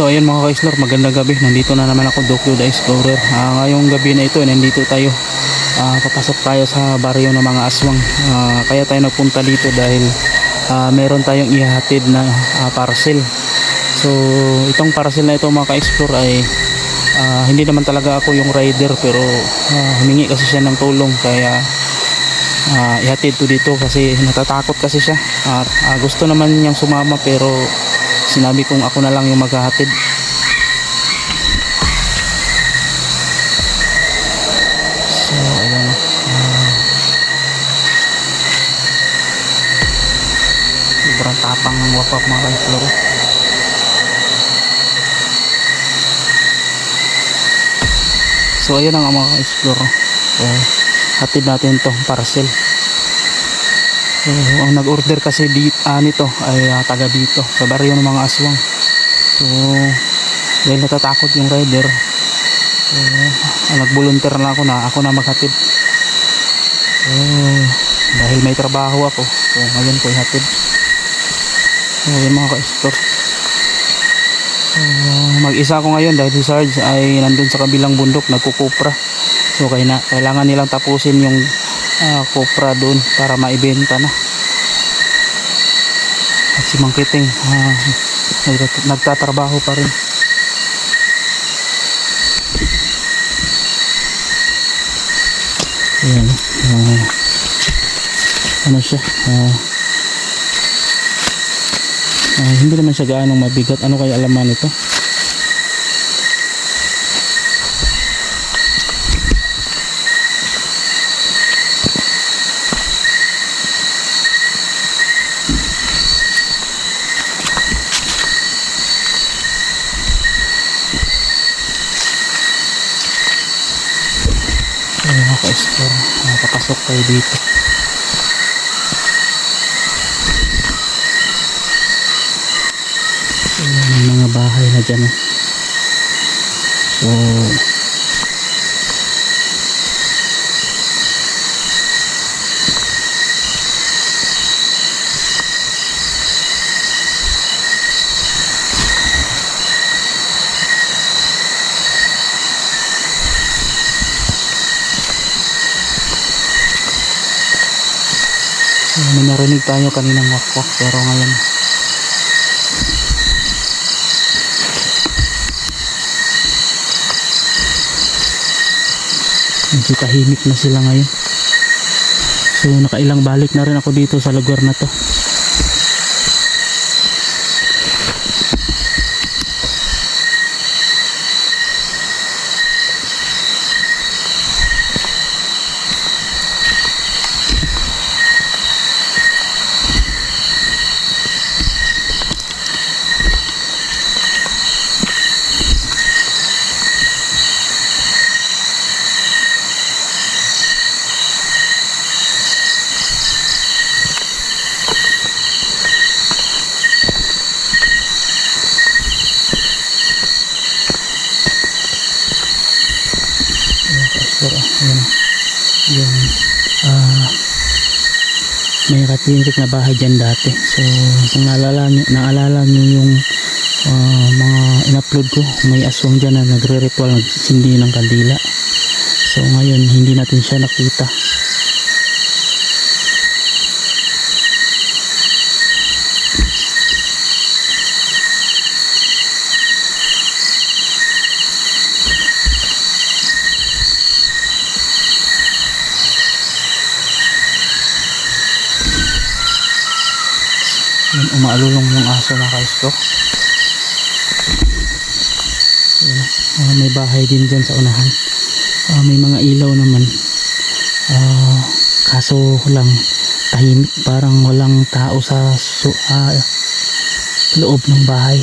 So ayun mga ka-explore, magandang gabi. Nandito na naman ako, Dokyo the Explorer. Ah, ngayong gabi na ito, nandito tayo. Ah, papasok tayo sa baryo ng mga aswang. Ah, kaya tayo nagpunta dito dahil ah, meron tayong ihahatid na ah, parcel. So itong parcel na ito mga ka-explore ay ah, hindi naman talaga ako yung rider pero ah, humingi kasi siya ng tulong kaya ah, ihatid to dito kasi natatakot kasi siya. At ah, gusto naman niyang sumama pero sinabi kong ako na lang yung maghahatid. So ayan. Uh, sobrang tapang ng wapak mga ka-explore so ayan ang mga ka-explore so, hatid natin to parcel So, ang nag-order kasi di, ah, nito ay ah, taga dito sa baryo ng mga aswang. So, dahil natatakot yung rider, so, ah, nag-volunteer na ako na ako na maghatid. So, dahil may trabaho ako, so ngayon ko ihatid. So, yung mga ka-store. So, mag-isa ako ngayon dahil si Sarge ay nandun sa kabilang bundok, nagkukupra. So, kaya na, kailangan nilang tapusin yung uh, kopra doon para maibenta na. At si Mang Kiting ah, nagtat- nagtatrabaho pa rin. Ayan ah, ano siya ah, ah, hindi naman siya gaanong mabigat. Ano kaya alaman ito Ayun mga ka-explore, nakapasok tayo dito. May mga bahay na dyan. oh. So, may narinig tayo kaninang wakwak pero ngayon medyo tahimik na sila ngayon. So nakailang balik na rin ako dito sa lugar na to Pero yun, yung ah katirik na bahay dyan dati. So kung naalala nyo, naalala nyo yung ah, mga in-upload ko, may aswang dyan na nagre-ritual, nagsindi ng kandila. So ngayon, hindi natin siya nakita. Umaalulong yung aso na kaisko. Yun, ah, may bahay din dyan sa unahan. Ah, may mga ilaw naman. Ah, kaso lang tahimik parang walang tao sa su ah, loob ng bahay.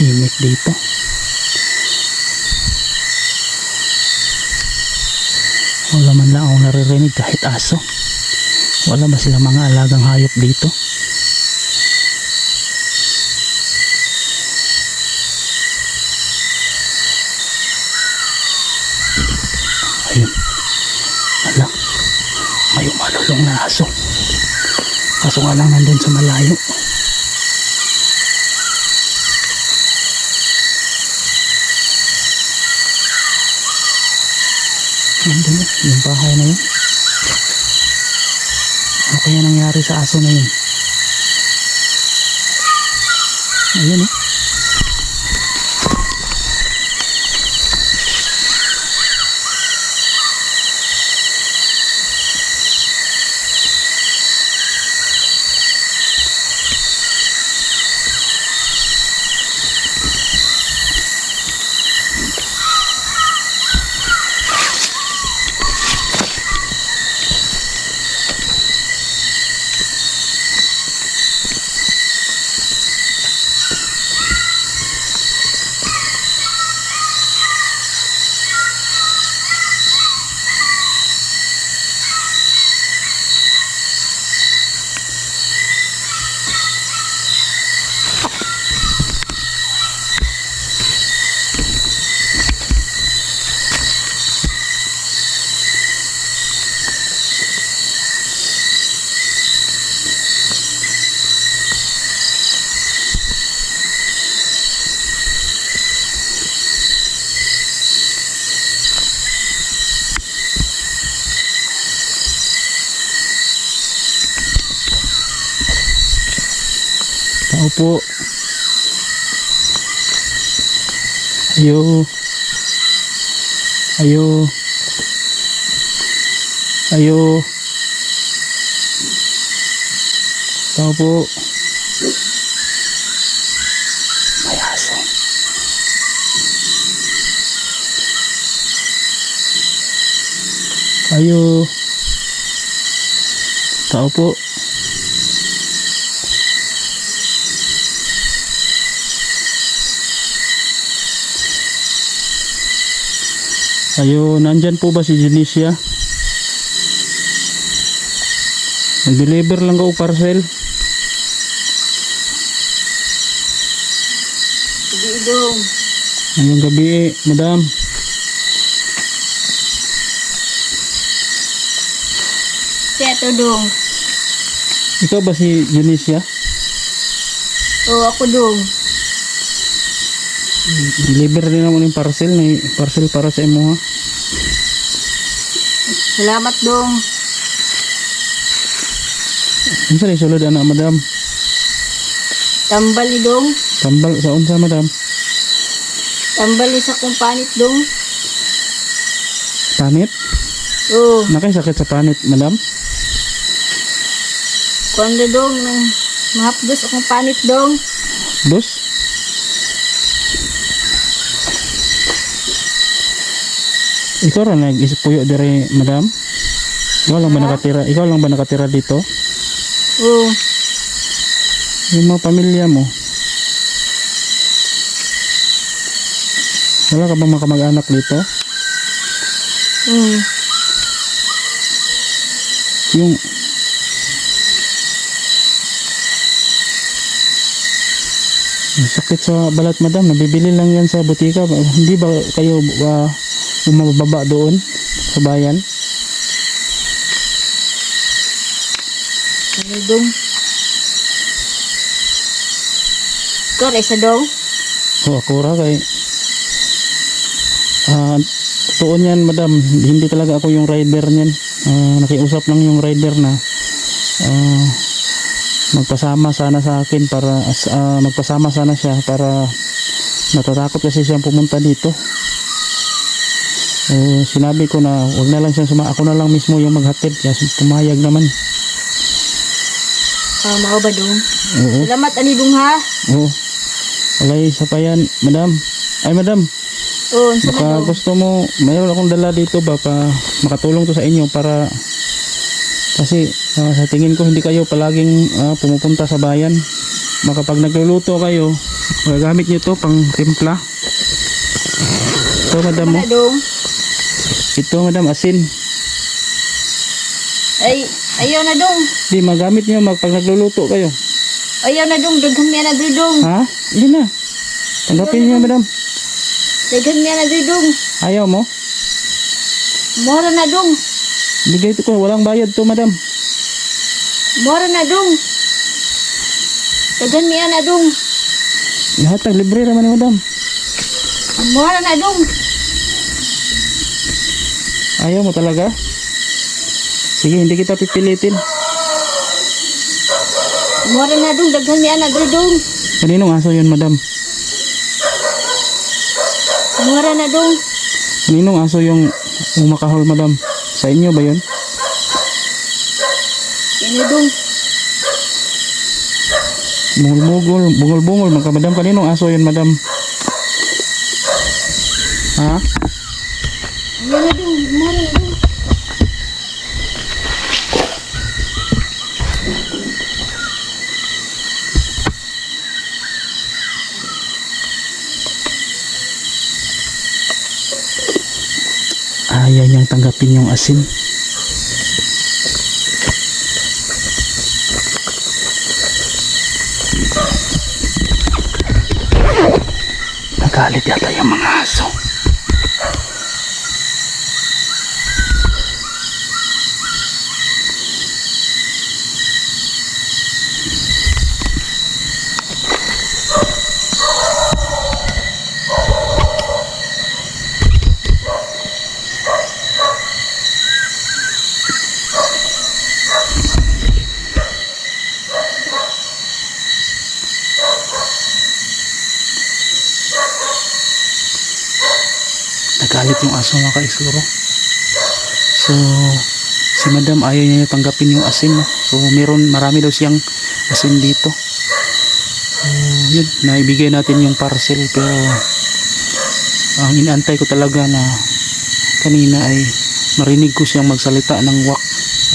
Napakatahimik dito. Wala man lang akong naririnig kahit aso. Wala ba sila mga alagang hayop dito? Ayun. Ala. May umalulong na aso. Kaso nga lang nandun sa malayo. Na, yung bahay na yun. Ano kaya nangyari sa aso na yun? Ayun eh. Tao po. Ayo. Ayo. Ayo. Tao po. May aso. Ayo. Tao po. Ayo, nandyan po ba si Janicia? Nag-deliver lang ko parcel. Hindi dong. Ngayong gabi eh, madam. Siya to dong. Ikaw ba si Janicia? Oo, ako dong. Deliver din naman yung parcel. May parcel para sa imo ha. Salamat dong. Ano sa isulod anak madam? Tambal ni dong. Tambal sa unsa madam? Tambal ni sa kumpanit dong. Panit? Oo. Nakay sakit sa panit madam? Kuanda dong. Nang mahapdos akong panit dong. Dos? Ikaw ra nag-ispuyo dire madam? Ikaw lang ba nakatira? Ikaw lang ba nakatira dito? Oo. Yung mga pamilya mo? Wala ka bang mga kamag-anak dito? Hmm. Yung sakit sa balat madam, nabibili lang yan sa butika. Hindi ba kayo uh, bumababa doon sa bayan? Ano dong? Ikaw, isa dong. O ako ra kay Ah, tuon yan madam, hindi talaga ako yung rider niyan. Ah, nakiusap lang yung rider na ah, magpasama sana sa akin para ah, magpasama sana siya para natatakot kasi siyang pumunta dito. Eh, sinabi ko na wag na lang siyang suma ako na lang mismo yung maghatid kasi pumayag naman. Ah, mao ba dong? Oo. Salamat ani dong ha. Oo. Walay sa payan, madam. Ay madam, Oo, Baka gusto mo, mayroon akong dala dito baka makatulong to sa inyo para kasi ah, sa tingin ko hindi kayo palaging ah, pumupunta sa bayan. Baka pag nagluluto kayo, magagamit nyo to pang timpla. Ito madam mo. Dong? Ito madam asin. Ay, ayaw na dong. Di magamit mag, pag nagluluto kayo. Ayaw na dong. Daghan niya na dong. Ha? Hindi na. Tanggapin nyo madam. Daghan niya na dong. Ayaw mo? Mora na dong. Bigay ko. Walang bayad to madam. Mora na dong. Daghan niya na dong. Ihatag libre naman ni madam. Mora na dong. Ayaw mo talaga? Sige, hindi kita pipilitin. Mora na dong. Daghan niya na dong. Kaninong aso yun, madam? Mora na dong. Kaninong aso yung umakahol, madam? Sa inyo ba yun? Ano dong? Bungol-bungol, bungol-bungol, magka madam. Kaninong aso yun, madam? Ha? Ayaw na dong. Mora na dong. Ayaw niyang tanggapin yung asin. Nagalit yata yung mga aso. Mga ka-explore. So, si madam ayaw niya tanggapin yung asin. So, meron, marami daw siyang asin dito. So, yun, naibigay natin yung parcel pero ang inaantay ko talaga na kanina ay marinig ko siyang magsalita ng wak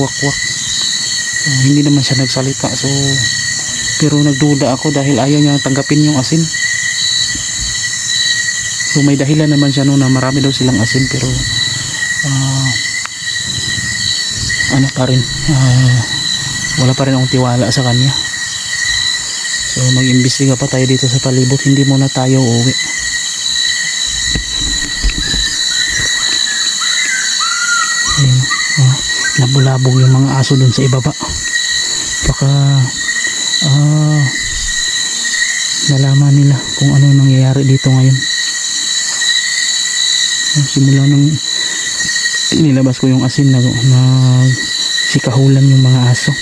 wak wak so, hindi naman siya nagsalita so pero nagduda ako dahil ayaw niya tanggapin yung asin so may dahilan naman siya no na marami daw silang asin pero ah, ano pa rin ah, wala pa rin akong tiwala sa kanya. So mag-imbestiga pa tayo dito sa palibot. Hindi muna tayo uuwi. Ayun, labog-labog yung mga aso dun sa ibaba. Baka ah, nalaman nila kung ano nangyayari dito ngayon simula nung nilabas ko yung asin na, na sikahulan yung mga aso